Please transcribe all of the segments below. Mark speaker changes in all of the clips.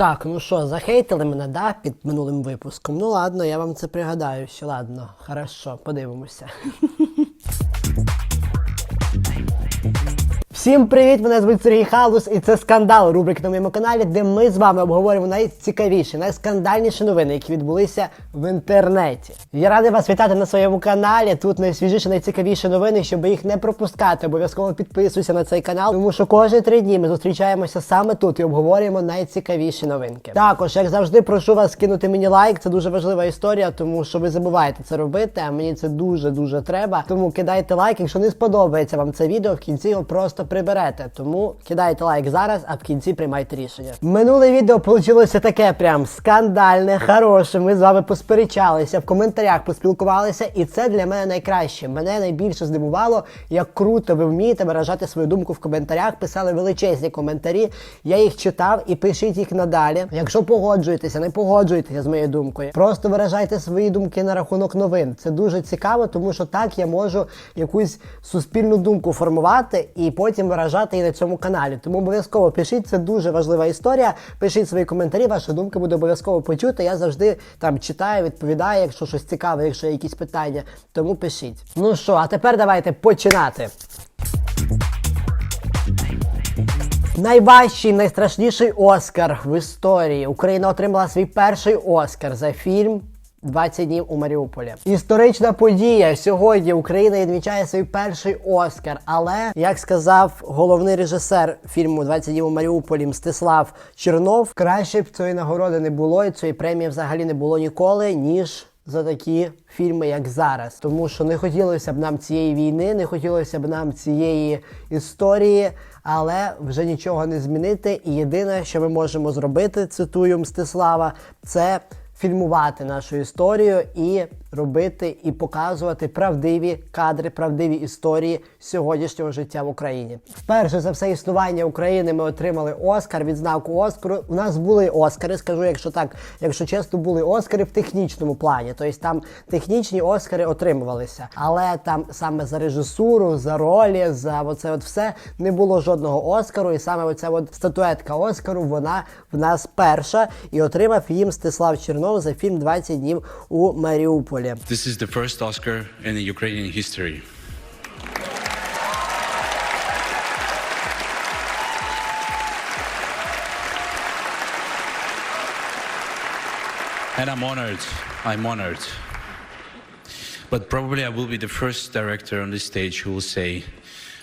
Speaker 1: Так, ну що, захейтили мене, да, під минулим випуском? Ну ладно, я вам це пригадаю. Що ладно, хорошо, подивимося. Всім привіт! Мене звуть Сергій Халус, і це скандал. Рубрика на моєму каналі, де ми з вами обговорюємо найцікавіші, найскандальніші новини, які відбулися в інтернеті. Я радий вас вітати на своєму каналі. Тут найсвіжіші, найцікавіші новини, щоб їх не пропускати. Обов'язково підписуйся на цей канал, тому що кожні три дні ми зустрічаємося саме тут і обговорюємо найцікавіші новинки. Також, як завжди, прошу вас кинути мені лайк. Це дуже важлива історія, тому що ви забуваєте це робити. А мені це дуже дуже треба. Тому кидайте лайк. Якщо не сподобається вам це відео, в кінці його просто приберете. Тому кидайте лайк зараз, а в кінці приймайте рішення. Минуле відео вийшло таке прям скандальне, хороше. Ми з вами посперечалися, в коментарях поспілкувалися, і це для мене найкраще. Мене найбільше здивувало, як круто ви вмієте виражати свою думку в коментарях. Писали величезні коментарі. Я їх читав і пишіть їх надалі. Якщо погоджуєтеся, не погоджуєтеся з моєю думкою. Просто виражайте свої думки на рахунок новин. Це дуже цікаво, тому що так я можу якусь суспільну думку формувати і потім виражати її на цьому каналі. Тому обов'язково пишіть, це дуже важлива історія. Пишіть свої коментарі, ваша думка буде обов'язково почута. Я завжди там читаю, відповідаю, якщо щось цікаве, якщо є якісь питання. Тому пишіть. Ну що, а тепер давайте починати. Найважчий, найстрашніший Оскар в історії. Україна отримала свій перший Оскар за фільм. 20 днів у Маріуполі. Історична подія. Сьогодні Україна відмічає свій перший Оскар. Але, як сказав головний режисер фільму «20 днів у Маріуполі Мстислав Чернов, краще б цієї нагороди не було, і цієї премії взагалі не було ніколи, ніж за такі фільми, як зараз. Тому що не хотілося б нам цієї війни, не хотілося б нам цієї історії, але вже нічого не змінити. І єдине, що ми можемо зробити, цитую Мстислава, це фільмувати нашу історію і робити і показувати правдиві кадри, правдиві історії сьогоднішнього життя в Україні. Вперше за все існування України ми отримали Оскар, відзнаку Оскару. У нас були Оскари, скажу, якщо так, якщо чесно, були Оскари в технічному плані. Тобто там технічні Оскари отримувалися. Але там саме за режисуру, за ролі, за оце от все не було жодного Оскару. І саме оця от статуетка Оскару, вона в нас перша. І отримав її Мстислав Чернов за фільм «20 днів у Маріуполі.
Speaker 2: This is the first Oscar in the Ukrainian history. And I'm honored. I'm honored. But probably I will be the first director on this stage who will say,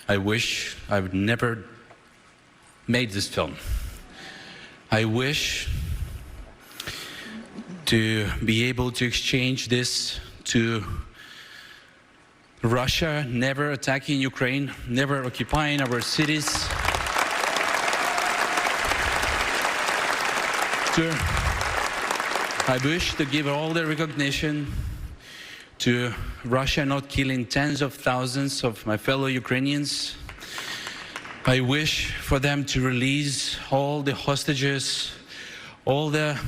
Speaker 2: I wish I would never made this film. I wish to be able to exchange this to Russia never attacking Ukraine, never occupying our cities. To, I wish to give all the recognition to Russia not killing tens of thousands of my fellow Ukrainians. I wish for them to release all the hostages, all the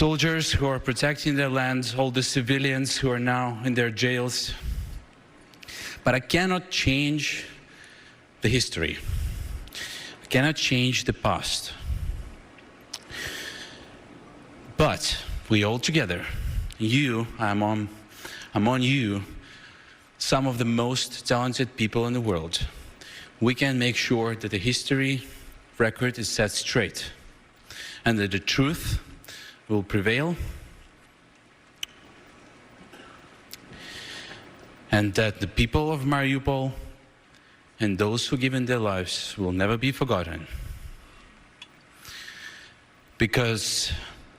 Speaker 2: soldiers who are protecting their land, all the civilians who are now in their jails. But I cannot change the history. I cannot change the past. But we all together, you, I'm on, I'm on you, some of the most talented people in the world, we can make sure that the history record is set straight and that the truth will prevail and that the people of Mariupol and those who given their lives will never be forgotten. Because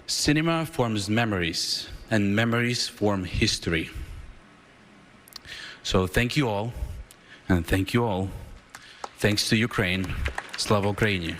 Speaker 2: cinema forms memories and memories form history. So thank you all and thank you all. Thanks to Ukraine. Slava Ukraini.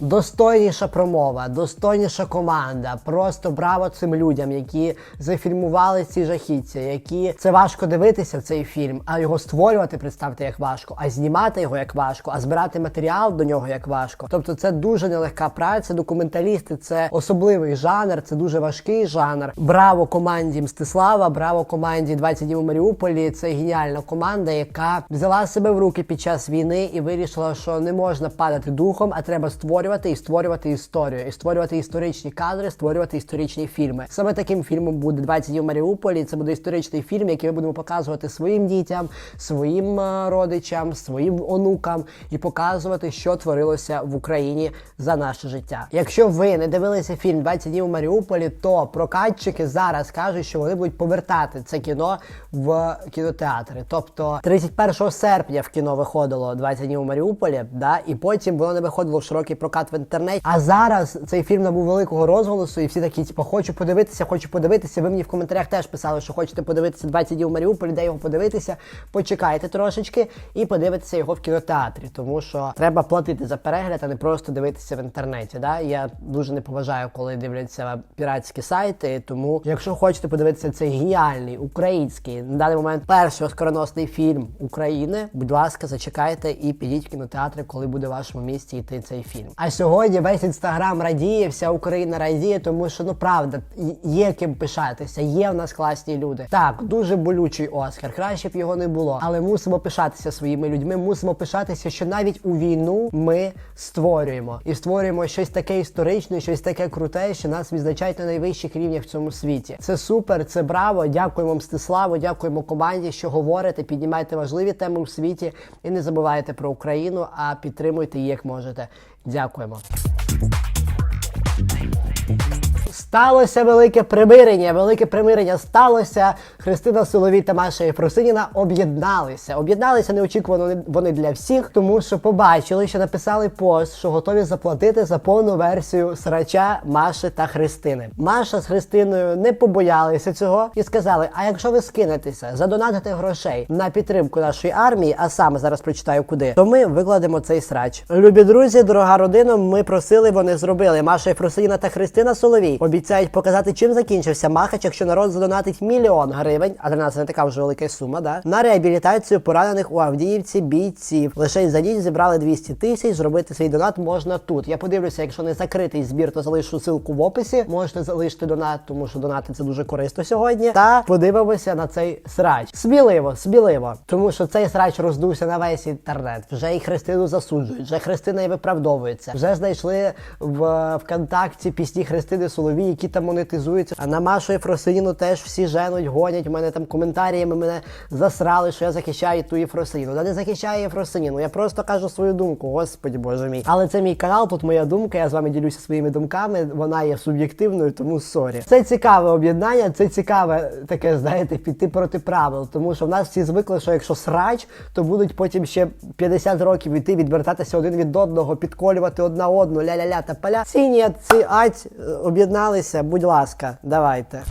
Speaker 1: Достойніша промова, достойніша команда. Просто браво цим людям, які зафільмували ці жахіття, які це важко дивитися в цей фільм, а його створювати, представте, як важко, а знімати його як важко, а збирати матеріал до нього як важко. Тобто, це дуже нелегка праця. Документалісти це особливий жанр, це дуже важкий жанр. Браво команді Мстислава, браво команді 20 днів у Маріуполі. Це геніальна команда, яка взяла себе в руки під час війни і вирішила, що не можна падати духом, а треба створювати і створювати історію, і створювати історичні кадри, створювати історичні фільми. Саме таким фільмом буде 20 днів у Маріуполі. Це буде історичний фільм, який ми будемо показувати своїм дітям, своїм е, родичам, своїм онукам і показувати, що творилося в Україні за наше життя. Якщо ви не дивилися фільм «20 днів у Маріуполі, то прокатчики зараз кажуть, що вони будуть повертати це кіно в кінотеатри. Тобто 31 серпня в кіно виходило 20 днів у Маріуполі, да, і потім воно не виходило в широкий прокат в інтернеті. А зараз цей фільм набув великого розголосу, і всі такі, типу, хочу подивитися, хочу подивитися. Ви мені в коментарях теж писали, що хочете подивитися 20 днів у Маріуполі, де його подивитися. Почекайте трошечки і подивитися його в кінотеатрі, тому що треба платити за перегляд, а не просто дивитися в інтернеті. Да? Я дуже не поважаю, коли дивляться піратські сайти. Тому, якщо хочете подивитися цей геніальний український на даний момент перший оскароносний фільм України, будь ласка, зачекайте і підіть в кінотеатри, коли буде в вашому місті йти цей фільм. А сьогодні весь інстаграм радіє, вся Україна радіє, тому що ну правда є ким пишатися. Є в нас класні люди. Так, дуже болючий Оскар. Краще б його не було, але мусимо пишатися своїми людьми. Мусимо пишатися, що навіть у війну ми створюємо і створюємо щось таке історичне, щось таке круте, що нас відзначають на найвищих рівнях в цьому світі. Це супер, це браво. Дякуємо Мстиславу, дякуємо команді, що говорите, піднімаєте важливі теми у світі і не забувайте про Україну, а підтримуйте її як можете. Дякуємо. Сталося велике примирення. Велике примирення сталося. Христина Соловій та Маша Єфросиніна об'єдналися. Об'єдналися неочікувано вони для всіх, тому що побачили, що написали пост, що готові заплатити за повну версію срача Маші та Христини. Маша з Христиною не побоялися цього і сказали: а якщо ви скинетеся, задонатите грошей на підтримку нашої армії, а саме зараз прочитаю куди, то ми викладемо цей срач. Любі друзі, дорога родина, ми просили, вони зробили. Маша Єфросиніна та Христина Соловій обіцяють показати, чим закінчився махач, якщо народ задонатить мільйон гривень, а для нас це не така вже велика сума, да? на реабілітацію поранених у Авдіївці бійців. Лише за ніч зібрали 200 тисяч. Зробити свій донат можна тут. Я подивлюся, якщо не закритий збір, то залишу ссылку в описі. Можете залишити донат, тому що донати це дуже корисно сьогодні. Та подивимося на цей срач. Сміливо, сміливо, тому що цей срач роздувся на весь інтернет. Вже і Христину засуджують, вже Христина і виправдовується. Вже знайшли в ВКонтакті пісні Христини Соловій, які там монетизуються. А на Машу Єфросиніну теж всі женуть, гонять. У мене там коментаріями мене засрали, що я захищаю ту Єфросиніну. Да не захищаю Єфросиніну. Я просто кажу свою думку, господі боже мій. Але це мій канал, тут моя думка. Я з вами ділюся своїми думками. Вона є суб'єктивною, тому сорі. Це цікаве об'єднання, це цікаве таке, знаєте, піти проти правил. Тому що в нас всі звикли, що якщо срач, то будуть потім ще 50 років іти, відвертатися один від одного, підколювати одна одну, ля-ля-ля та поля. Ці ні, ці ать е, об'єдналися. Будь ласка, давайте.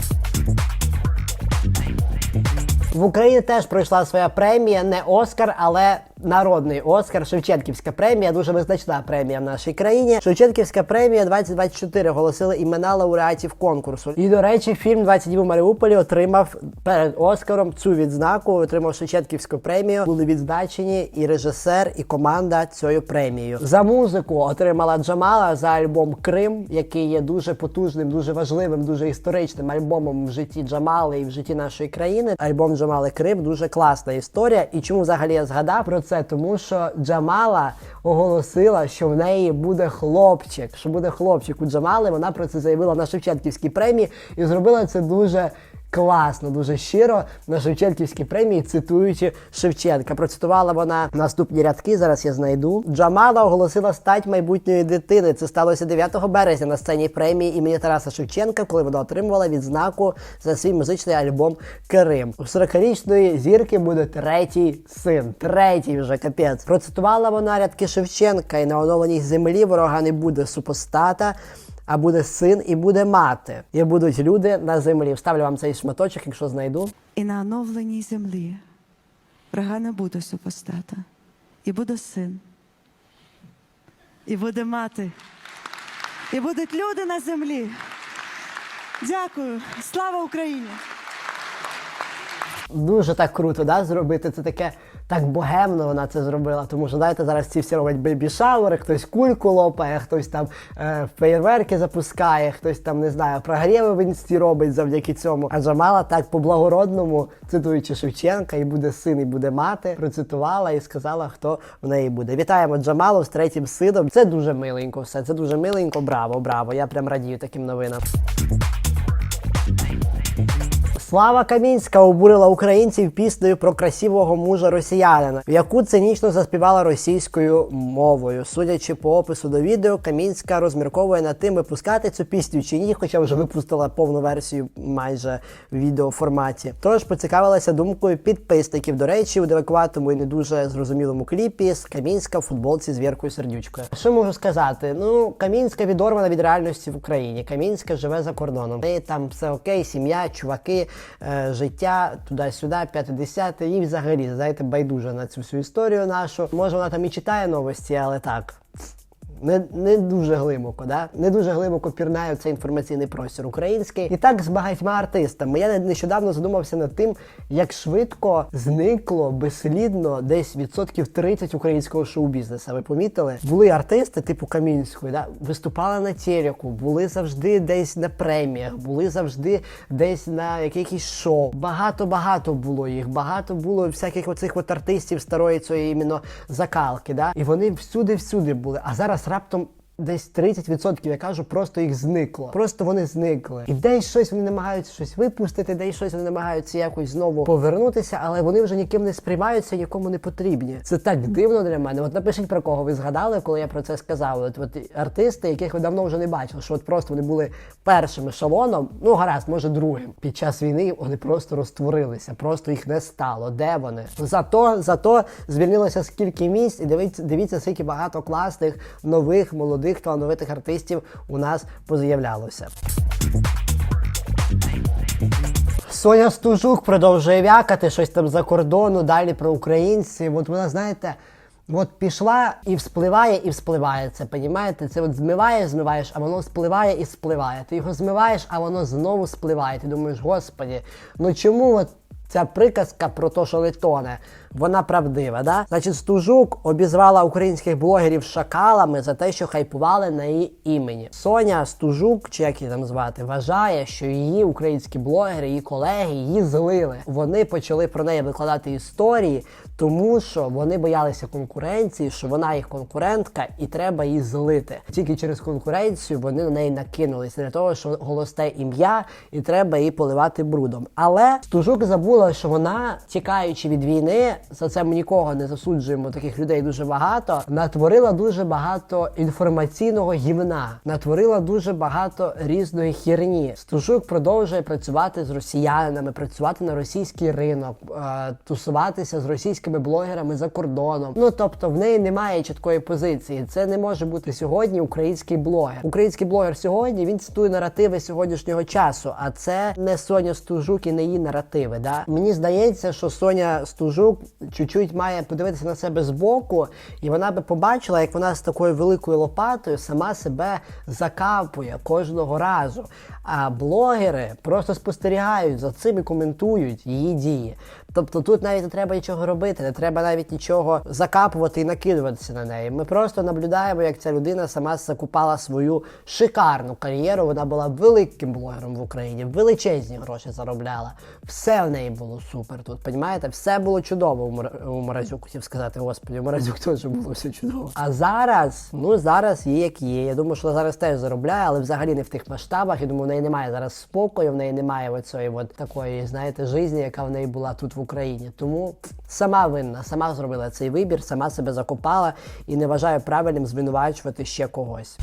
Speaker 1: В Україні теж пройшла своя премія, не Оскар, але народний Оскар. Шевченківська премія, дуже визначна премія в нашій країні. Шевченківська премія 2024 оголосили імена лауреатів конкурсу. І до речі, фільм «20 днів у Маріуполі отримав перед Оскаром цю відзнаку. Отримав Шевченківську премію. Були відзначені і режисер, і команда цією премією. За музику отримала Джамала за альбом Крим, який є дуже потужним, дуже важливим, дуже історичним альбомом в житті Джамали і в житті нашої країни. Альбом Джамали Крим дуже класна історія. І чому взагалі я згадав про це? Тому що Джамала оголосила, що в неї буде хлопчик. Що буде хлопчик у Джамали. Вона про це заявила на Шевченківській премії і зробила це дуже. Класно, дуже щиро на Шевченківській премії, цитуючи Шевченка. Процитувала вона наступні рядки. Зараз я знайду. Джамала оголосила стать майбутньої дитини. Це сталося 9 березня на сцені премії імені Тараса Шевченка, коли вона отримувала відзнаку за свій музичний альбом Крим. У 40-річної зірки буде третій син. Третій вже капець. Процитувала вона рядки Шевченка, і на оновленій землі ворога не буде супостата а буде син і буде мати. І будуть люди на землі. Вставлю вам цей шматочок, якщо знайду.
Speaker 3: І на оновленій землі врага не буде супостата, і буде син, і буде мати. і будуть люди на землі. Дякую. Слава Україні!
Speaker 1: Дуже так круто, да, зробити це таке так богемно вона це зробила. Тому що знаєте, зараз ці всі роблять бейбі-шауери, хтось кульку лопає, хтось там е, феєрверки запускає, хтось там не знаю, прогріви в інсті робить завдяки цьому. А Джамала так по-благородному, цитуючи Шевченка, і буде син, і буде мати, процитувала і сказала, хто в неї буде. Вітаємо Джамалу з третім сином. Це дуже миленько, все це дуже миленько. Браво, браво. Я прям радію таким новинам. Слава Камінська обурила українців піснею про красивого мужа росіянина, яку цинічно заспівала російською мовою. Судячи по опису до відео, Камінська розмірковує над тим, випускати цю пісню чи ні, хоча вже випустила повну версію майже в відеоформаті. Тож поцікавилася думкою підписників. До речі, у девакуватому і не дуже зрозумілому кліпі з Камінська в футболці з Віркою Сердючкою. Що можу сказати? Ну, Камінська відорвана від реальності в Україні. Камінська живе за кордоном. І там все окей, сім'я, чуваки, е, життя туди-сюди, п'яте-десяте. Їй взагалі, знаєте, байдуже на цю всю історію нашу. Може, вона там і читає новості, але так. Не, не дуже глибоко, да? не дуже глибоко пірнає в цей інформаційний простір український. І так з багатьма артистами. Я нещодавно задумався над тим, як швидко зникло безслідно десь відсотків 30 українського шоу-бізнесу. Ви помітили? Були артисти, типу Камінської, да? виступали на телеку, були завжди десь на преміях, були завжди десь на якихось шоу. Багато-багато було їх, багато було всяких оцих от артистів старої цієї іменно закалки. Да? І вони всюди-всюди були. А зараз trapt Десь 30%, я кажу, просто їх зникло. Просто вони зникли. І десь щось вони намагаються щось випустити, десь щось вони намагаються якось знову повернутися, але вони вже ніким не сприймаються, нікому не потрібні. Це так дивно для мене. От напишіть про кого ви згадали, коли я про це сказав. От, от артисти, яких ви давно вже не бачили, що от просто вони були першим ешелоном, ну гаразд, може другим. Під час війни вони просто розтворилися, просто їх не стало. Де вони? Зато зато звільнилося скільки місць, і дивіться, дивіться, скільки багато класних нових молодих талановитих артистів у нас поз'являлося. Соня Стужук продовжує вякати щось там за кордону, далі про українців. От вона, знаєте, от пішла і вспливає, і вспливає це, понімаєте? Це от змиваєш, змиваєш, а воно спливає і спливає. Ти його змиваєш, а воно знову спливає. Ти думаєш, господі, ну чому от ця приказка про те, що не тоне, вона правдива, да? Значить, Стужук обізвала українських блогерів шакалами за те, що хайпували на її імені. Соня Стужук, чи як її там звати, вважає, що її українські блогери, її колеги її злили. Вони почали про неї викладати історії, тому що вони боялися конкуренції, що вона їх конкурентка, і треба її злити. Тільки через конкуренцію вони на неї накинулися для того, що голосте ім'я, і треба її поливати брудом. Але Стужук забула, що вона, тікаючи від війни, за це ми нікого не засуджуємо. Таких людей дуже багато. Натворила дуже багато інформаційного гівна, натворила дуже багато різної херні. Стужук продовжує працювати з росіянами, працювати на російський ринок, е, тусуватися з російськими блогерами за кордоном. Ну тобто в неї немає чіткої позиції. Це не може бути сьогодні український блогер. Український блогер сьогодні він цитує наративи сьогоднішнього часу, а це не Соня Стужук і не її наративи. Да? Мені здається, що Соня Стужук чуть-чуть має подивитися на себе збоку, і вона би побачила, як вона з такою великою лопатою сама себе закапує кожного разу. А блогери просто спостерігають за цим і коментують її дії. Тобто тут навіть не треба нічого робити, не треба навіть нічого закапувати і накидуватися на неї. Ми просто наблюдаємо, як ця людина сама закупала свою шикарну кар'єру. Вона була великим блогером в Україні, величезні гроші заробляла. Все в неї було супер тут. Понімаєте? Все було чудово Мор- у Морозюк. Хотів сказати, господи, у Морозюк теж було все чудово. А зараз, ну зараз є як є. Я думаю, що зараз теж заробляє, але взагалі не в тих масштабах. Я думаю, в неї немає зараз спокою, в неї немає оцієї от такої, знаєте, житті, яка в неї була тут в Україні. Тому сама винна, сама зробила цей вибір, сама себе закопала і не вважаю правильним звинувачувати ще когось.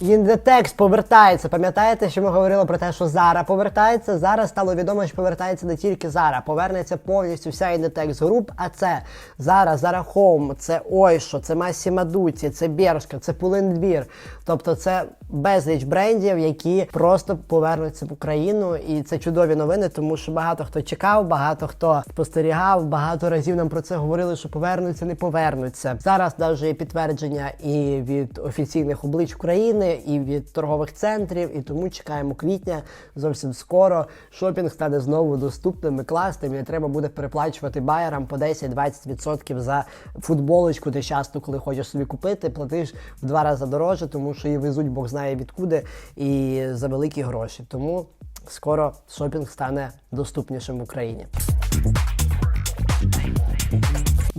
Speaker 1: Індетекс повертається. Пам'ятаєте, що ми говорили про те, що Зара повертається? Зараз стало відомо, що повертається не тільки Зара, повернеться повністю вся Індетекс груп. А це Зара, Зара Хоум, це Ойшо, це Масі Мадуці, це Бершка, це Пулиндвір. Тобто це безліч брендів, які просто повернуться в Україну. І це чудові новини, тому що багато хто чекав, багато хто спостерігав, багато разів нам про це говорили, що повернуться, не повернуться. Зараз навіть є підтвердження і від офіційних облич України, і від торгових центрів, і тому чекаємо квітня зовсім скоро. Шопінг стане знову доступним і класним. І не треба буде переплачувати байерам по 10-20% за футболочку, де часто, коли хочеш собі купити, платиш в два рази дорожче, тому що її везуть Бог знає відкуди і за великі гроші. Тому скоро шопінг стане доступнішим в Україні.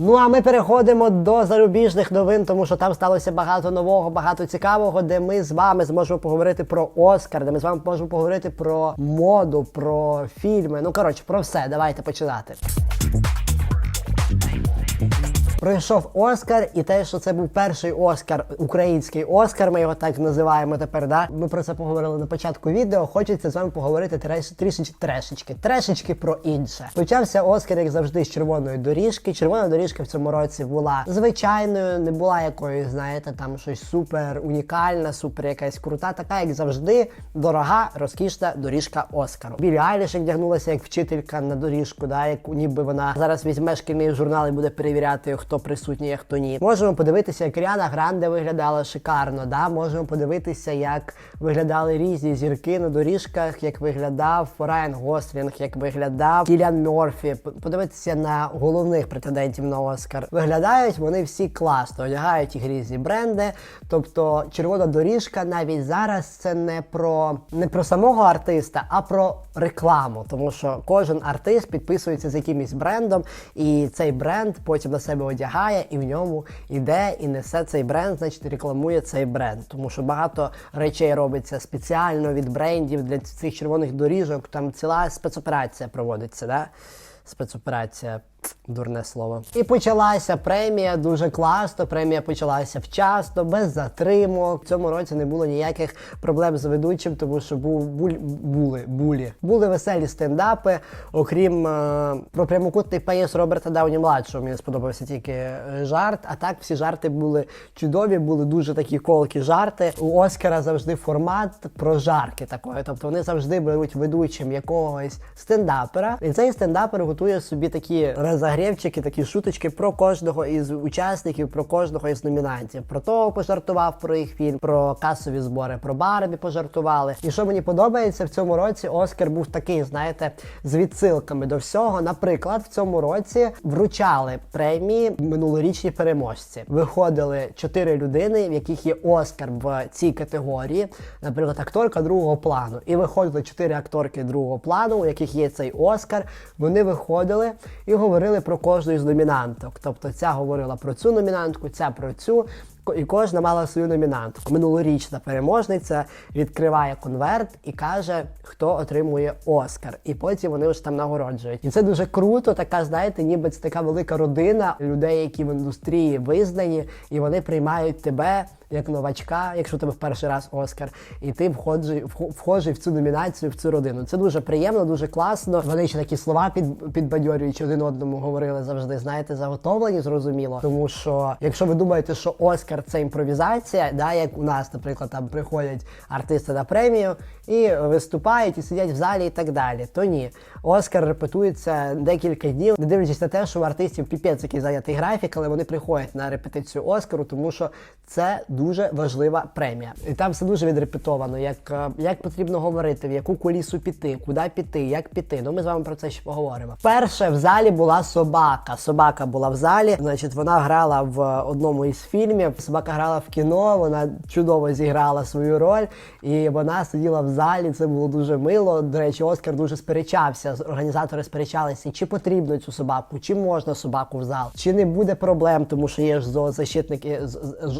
Speaker 1: Ну а ми переходимо до зарубіжних новин, тому що там сталося багато нового, багато цікавого, де ми з вами зможемо поговорити про Оскар, де ми з вами можемо поговорити про моду, про фільми. Ну коротше, про все. Давайте починати. Пройшов Оскар, і те, що це був перший Оскар, український Оскар, ми його так називаємо тепер. Да? Ми про це поговорили на початку відео. Хочеться з вами поговорити трішечки трешечки, трешечки про інше. Почався Оскар, як завжди, з червоної доріжки. Червона доріжка в цьому році була звичайною, не була якоюсь, знаєте, там щось супер унікальна, супер якась крута, така, як завжди, дорога, розкішна доріжка Оскару. Білі Айліш вдягнулася як вчителька на доріжку, да, як ніби вона зараз візьме шкільний журнал і буде перевіряти, хто присутній, а хто ні. Можемо подивитися, як Ріана Гранде виглядала шикарно. Да? Можемо подивитися, як виглядали різні зірки на доріжках, як виглядав Райан Гослінг, як виглядав Кілян Мерфі. Подивитися на головних претендентів на Оскар. Виглядають вони всі класно, одягають їх різні бренди. Тобто червона доріжка навіть зараз це не про не про самого артиста, а про рекламу. Тому що кожен артист підписується з якимось брендом, і цей бренд потім на себе одягає, і в ньому іде і несе цей бренд, значить рекламує цей бренд. Тому що багато речей робиться спеціально від брендів для цих червоних доріжок. Там ціла спецоперація проводиться. Да? Спецоперація. Дурне слово. І почалася премія дуже класно. Премія почалася вчасно, без затримок. В цьому році не було ніяких проблем з ведучим, тому що був буль, були булі. Були веселі стендапи. Окрім е, про прямокутний пеніс Роберта Дауні младшого. Мені сподобався тільки е, жарт. А так всі жарти були чудові, були дуже такі колкі жарти. У Оскара завжди формат про жарки такої. Тобто вони завжди беруть ведучим якогось стендапера, і цей стендапер готує собі такі розогрівчики, такі шуточки про кожного із учасників, про кожного із номінантів. Про того пожартував про їх фільм, про касові збори, про Барбі пожартували. І що мені подобається в цьому році, Оскар був такий, знаєте, з відсилками до всього. Наприклад, в цьому році вручали премії минулорічні переможці. Виходили чотири людини, в яких є Оскар в цій категорії, наприклад, акторка другого плану. І виходили чотири акторки другого плану, у яких є цей Оскар. Вони виходили і говорили про кожну із номінанток. Тобто ця говорила про цю номінантку, ця про цю. І кожна мала свою номінантку. Минулорічна переможниця відкриває конверт і каже, хто отримує Оскар. І потім вони ж там нагороджують. І це дуже круто. Така, знаєте, ніби це така велика родина людей, які в індустрії визнані, і вони приймають тебе як новачка, якщо тебе в перший раз Оскар, і ти входжий, вхо- вхожий в цю номінацію, в цю родину. Це дуже приємно, дуже класно. Вони ще такі слова під, підбадьорюючи один одному говорили завжди. Знаєте, заготовлені, зрозуміло. Тому що, якщо ви думаєте, що Оскар це імпровізація, да, як у нас, наприклад, там приходять артисти на премію і виступають, і сидять в залі і так далі. То ні. Оскар репетується декілька днів, не дивлячись на те, що у артистів піпець який зайнятий графік, але вони приходять на репетицію Оскару, тому що це дуже важлива премія. І там все дуже відрепетовано, як, е, як потрібно говорити, в яку кулісу піти, куди піти, як піти. Ну ми з вами про це ще поговоримо. Перше в залі була собака. Собака була в залі, значить, вона грала в одному із фільмів. Собака грала в кіно, вона чудово зіграла свою роль, і вона сиділа в залі. Це було дуже мило. До речі, Оскар дуже сперечався. Організатори сперечалися, чи потрібно цю собаку, чи можна собаку в зал, чи не буде проблем, тому що є ж зоозащитники,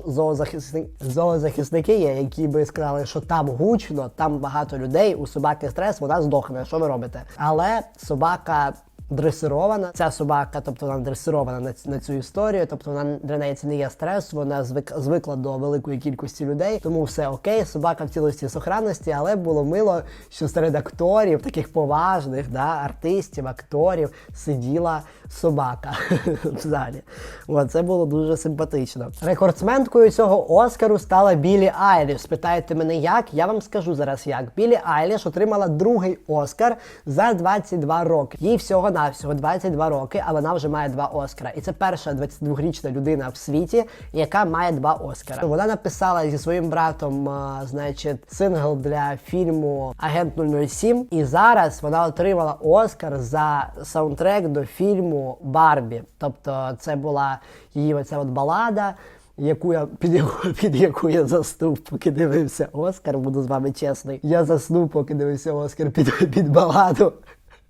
Speaker 1: зоозахисники, зоозахисники є, які би сказали, що там гучно, там багато людей, у собаки стрес, вона здохне. Що ви робите? Але собака дресирована. Ця собака, тобто вона дресирована на, на цю історію, тобто вона для неї це не є стрес, вона звик, звикла до великої кількості людей, тому все окей, собака в цілості сохранності, але було мило, що серед акторів, таких поважних, да, артистів, акторів, сиділа собака в залі. От, це було дуже симпатично. Рекордсменкою цього Оскару стала Білі Айліш. Спитаєте мене, як? Я вам скажу зараз як. Білі Айліш отримала другий Оскар за 22 роки. Їй всього навсього 22 роки, а вона вже має два Оскара. І це перша 22-річна людина в світі, яка має два Оскара. Вона написала зі своїм братом, а, значить, сингл для фільму Агент 007. І зараз вона отримала Оскар за саундтрек до фільму Барбі. Тобто, це була її оця от балада. Яку я під яку, під яку я заснув, поки дивився Оскар, буду з вами чесний. Я заснув, поки дивився Оскар під, під баладу.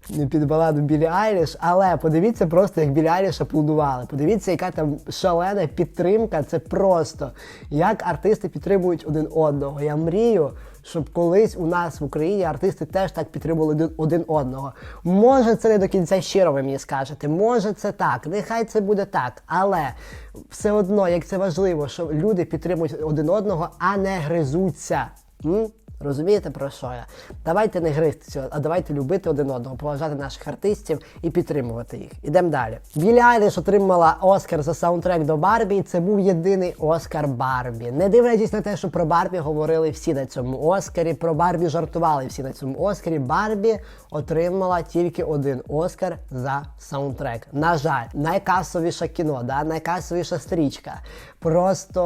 Speaker 1: Під баладу Білі Айліш, але подивіться просто, як Білі Айліш аплодували. Подивіться, яка там шалена підтримка. Це просто як артисти підтримують один одного. Я мрію, щоб колись у нас в Україні артисти теж так підтримували один одного. Може, це не до кінця щиро ви мені скажете. Може, це так. Нехай це буде так. Але все одно, як це важливо, що люди підтримують один одного, а не гризуться. М? Розумієте про що я? Давайте не гризтися, а давайте любити один одного, поважати наших артистів і підтримувати їх. Ідемо далі. Білі Айліш отримала Оскар за саундтрек до Барбі. і Це був єдиний Оскар Барбі. Не дивлячись на те, що про Барбі говорили всі на цьому Оскарі. Про Барбі жартували всі на цьому Оскарі. Барбі отримала тільки один Оскар за саундтрек. На жаль, найкасовіше кіно, да? найкасовіша стрічка. Просто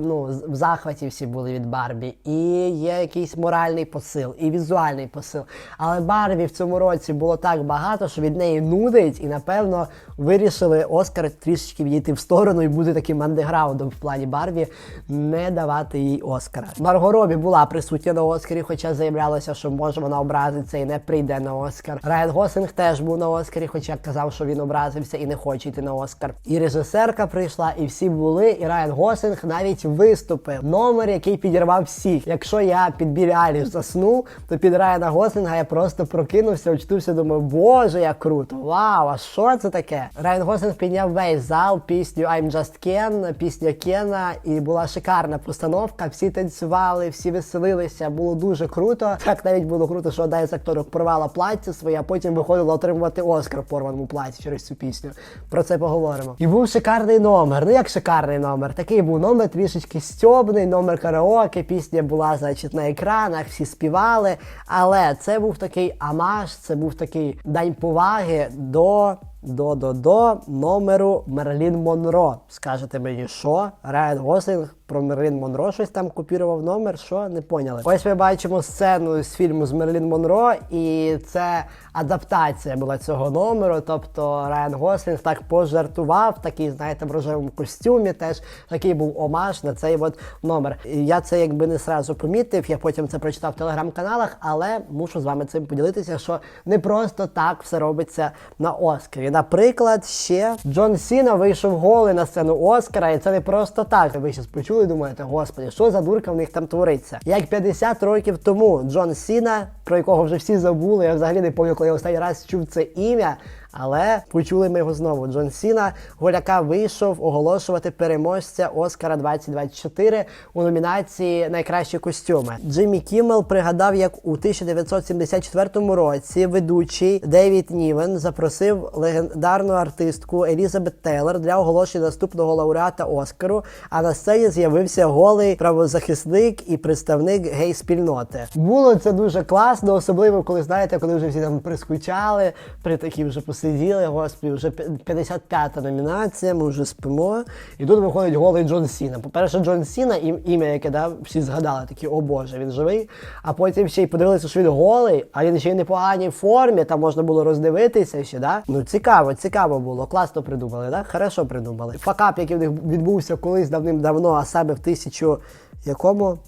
Speaker 1: ну в захваті всі були від Барбі. І є якийсь моральний посил, і візуальний посил. Але Барбі в цьому році було так багато, що від неї нудить, і напевно вирішили Оскар трішечки відійти в сторону і бути таким андеграундом в плані Барбі, не давати їй Оскара. Марго Робі була присутня на Оскарі, хоча заявлялося, що може вона образиться і не прийде на Оскар. Райан Гослінг теж був на Оскарі, хоча казав, що він образився і не хоче йти на Оскар. І режисерка прийшла, і всі були. І Райан Гослінг навіть виступив. Номер, який підірвав всіх. Якщо я під Білі Айліш засну, то під Райана Гослінга я просто прокинувся, очтувся, думаю, боже, як круто! Вау, а що це таке? Райан Гослінг підняв весь зал пісню I'm Just Ken, пісня Кена, і була шикарна постановка. Всі танцювали, всі веселилися. Було дуже круто. Так навіть було круто, що одна із акторок порвала плаття своє, а потім виходила отримувати Оскар в порваному платі через цю пісню. Про це поговоримо. І був шикарний номер. Ну як шикарний номер? Такий був номер трішечки стьобний, номер караоке. Пісня була, значить, на екранах, всі співали. Але це був такий амаш, це був такий дань поваги до. До до до номеру Мерлін Монро. Скажете мені, що? Райан Гослінг про Мерлін Монро щось там копірував номер, що не поняли. Ось ми бачимо сцену з фільму з Мерлін Монро, і це адаптація була цього номеру. Тобто Райан Гослінг так пожартував, такий, знаєте, в рожевому костюмі. Теж такий був омаж на цей от номер. Я це якби не сразу помітив. Я потім це прочитав в телеграм-каналах, але мушу з вами цим поділитися, що не просто так все робиться на Оскарі. Наприклад, ще Джон Сіна вийшов голий на сцену Оскара, і це не просто так. Ви щось почули, думаєте, господи, що за дурка в них там твориться? Як 50 років тому Джон Сіна, про якого вже всі забули, я взагалі не пам'ятаю, коли я останній раз чув це ім'я. Але почули ми його знову. Джон Сіна Голяка вийшов оголошувати переможця Оскара 2024 у номінації Найкращі костюми. Джиммі Кіммел пригадав, як у 1974 році ведучий Девід Нівен запросив легендарну артистку Елізабет Тейлор для оголошення наступного лауреата Оскару. А на сцені з'явився голий правозахисник і представник гей-спільноти. Було це дуже класно, особливо коли знаєте, коли вже всі там прискучали, при такі вже посиділи. Господи, вже 55-та номінація. Ми вже спимо. І тут виходить голий Джон Сіна. По-перше, Джон Сіна, ім- ім'я, яке да, всі згадали, такі, о Боже, він живий. А потім ще й подивилися, що він голий, а він ще й в непоганій формі, там можна було роздивитися ще, да? Ну цікаво, цікаво було. Класно придумали, да? Хорошо придумали. Факап, який в них відбувся колись давним-давно, а саме в тисячу якому?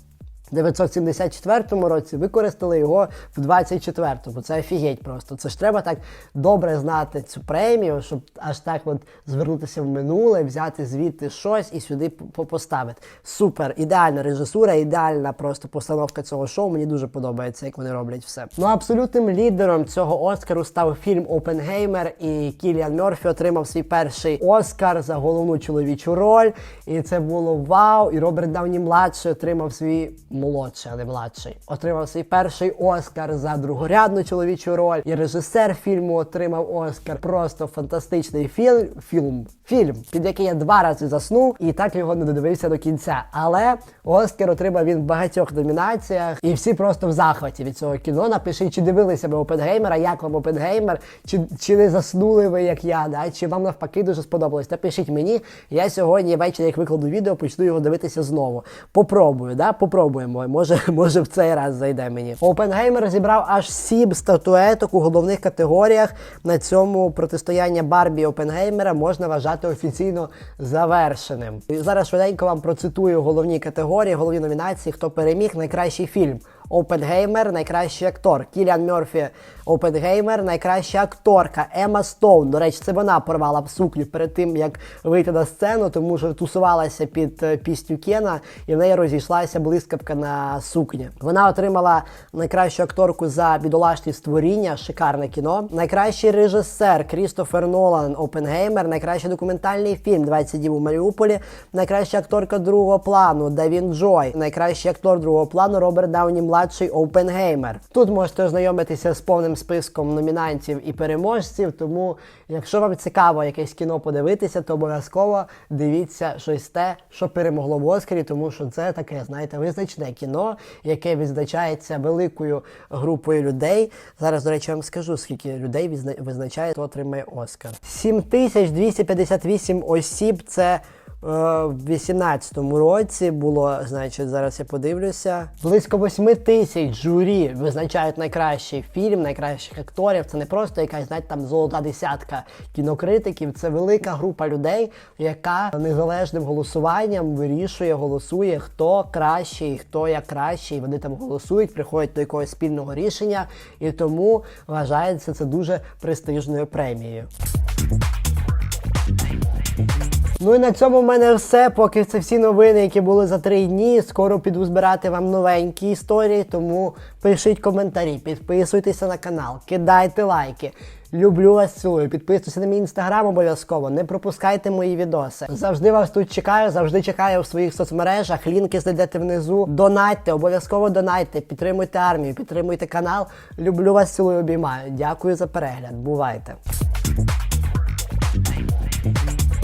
Speaker 1: 1974 році використали його в 24-му. Це офігеть просто. Це ж треба так добре знати цю премію, щоб аж так от звернутися в минуле, взяти звідти щось і сюди по- поставити. Супер, ідеальна режисура, ідеальна просто постановка цього шоу. Мені дуже подобається, як вони роблять все. Ну абсолютним лідером цього Оскару став фільм Опенгеймер, і Кіліан Мерфі отримав свій перший Оскар за головну чоловічу роль. І це було вау. І Роберт Дауні младший отримав свій молодший, а не младший. Отримав свій перший Оскар за другорядну чоловічу роль. І режисер фільму отримав Оскар. Просто фантастичний фільм. Фільм, фільм, під який я два рази заснув, і так його не додивився до кінця. Але Оскар отримав він в багатьох номінаціях, і всі просто в захваті від цього кіно. Напишіть, чи дивилися ви Опенгеймера, як вам Опенгеймер, чи, чи не заснули ви, як я, да? чи вам навпаки дуже сподобалось. Напишіть мені. Я сьогодні ввечері, як викладу відео, почну його дивитися знову. Попробую, да? Попробуємо. Може, може в цей раз зайде мені. Опенгеймер зібрав аж сім статуеток у головних категоріях. На цьому протистояння Барбі Опенгеймера можна вважати офіційно завершеним. І зараз швиденько вам процитую головні категорії, головні номінації, хто переміг найкращий фільм. Опенгеймер, найкращий актор. Кіліан Мерфі, Опенгеймер, найкраща акторка. Ема Стоун. До речі, це вона порвала сукню перед тим, як вийти на сцену, тому що тусувалася під е, пісню Кена, і в неї розійшлася блискавка на сукні. Вона отримала найкращу акторку за бідолашні створіння, шикарне кіно. Найкращий режисер Крістофер Нолан, Опенгеймер, найкращий документальний фільм «20 днів у Маріуполі, найкраща акторка другого плану Давін Джой, найкращий актор другого плану Роберт Дауні младший Опенгеймер. Тут можете ознайомитися з повним списком номінантів і переможців. Тому, якщо вам цікаво якесь кіно подивитися, то обов'язково дивіться щось те, що перемогло в Оскарі, тому що це таке, знаєте, визначне кіно, яке відзначається великою групою людей. Зараз, до речі, вам скажу, скільки людей визначає, хто отримає Оскар. 7258 осіб це. Е, В 18-му році було, значить, зараз я подивлюся. Близько 8 тисяч журі визначають найкращий фільм, найкращих акторів. Це не просто якась, знаєте, там золота десятка кінокритиків. Це велика група людей, яка незалежним голосуванням вирішує, голосує, хто кращий, хто як кращий. Вони там голосують, приходять до якогось спільного рішення, і тому вважається це дуже престижною премією. Ну і на цьому в мене все. Поки це всі новини, які були за три дні. Скоро піду збирати вам новенькі історії. Тому пишіть коментарі, підписуйтеся на канал, кидайте лайки. Люблю вас цілую. Підписуйтесь на мій інстаграм обов'язково. Не пропускайте мої відоси. Завжди вас тут чекаю, завжди чекаю в своїх соцмережах. Лінки знайдете внизу. Донатьте, обов'язково донатьте, підтримуйте армію, підтримуйте канал. Люблю вас цілую, обіймаю. Дякую за перегляд. Бувайте.